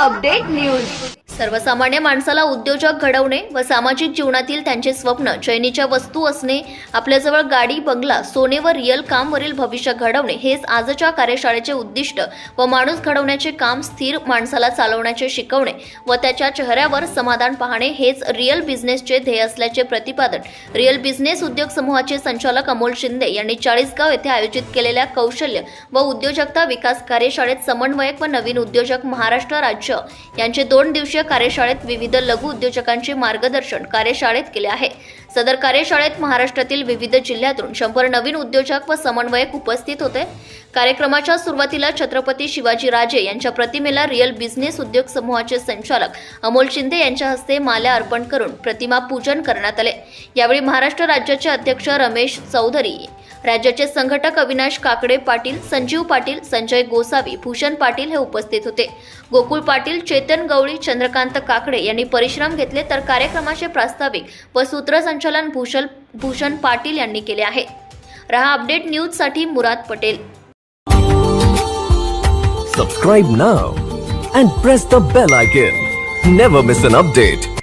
update news. सर्वसामान्य माणसाला उद्योजक घडवणे व सामाजिक जीवनातील त्यांचे स्वप्न चैनीच्या वस्तू असणे आपल्याजवळ गाडी बंगला सोने व रिअल कामवरील भविष्य घडवणे हेच आजच्या कार्यशाळेचे उद्दिष्ट व माणूस घडवण्याचे काम स्थिर माणसाला चालवण्याचे शिकवणे व त्याच्या चेहऱ्यावर समाधान पाहणे हेच रिअल बिझनेसचे ध्येय असल्याचे प्रतिपादन रिअल बिझनेस उद्योग समूहाचे संचालक अमोल शिंदे यांनी चाळीसगाव येथे आयोजित केलेल्या कौशल्य व उद्योजकता विकास कार्यशाळेत समन्वयक व नवीन उद्योजक महाराष्ट्र राज्य यांचे दोन दिवसीय कार्यशाळेत विविध लघु उद्योजकांचे मार्गदर्शन कार्यशाळेत केले आहे. सदर कार्यशाळेत महाराष्ट्रातील विविध जिल्ह्यातून शंभर नवीन उद्योजक व समन्वयक उपस्थित होते. कार्यक्रमाच्या सुरुवातीला छत्रपती शिवाजी राजे यांच्या प्रतिमेला रिअल बिझनेस उद्योग समूहाचे संचालक अमोल शिंदे यांच्या हस्ते माल्या अर्पण करून प्रतिमा पूजन करण्यात आले. यावेळी महाराष्ट्र राज्याचे अध्यक्ष रमेश चौधरी राज्याचे संघटक अविनाश काकडे पाटील संजीव पाटील संजय गोसावी भूषण पाटील हे उपस्थित होते. गोकुळ पाटील चेतन गवळी चंद्रकांत काकडे यांनी परिश्रम घेतले तर कार्यक्रमाचे प्रास्ताविक व सूत्रसंचालन भूषण भूषण पाटील यांनी केले आहे. रहा अपडेट न्यूजसाठी Murad Patel. Subscribe now and press the bell icon. Never miss an update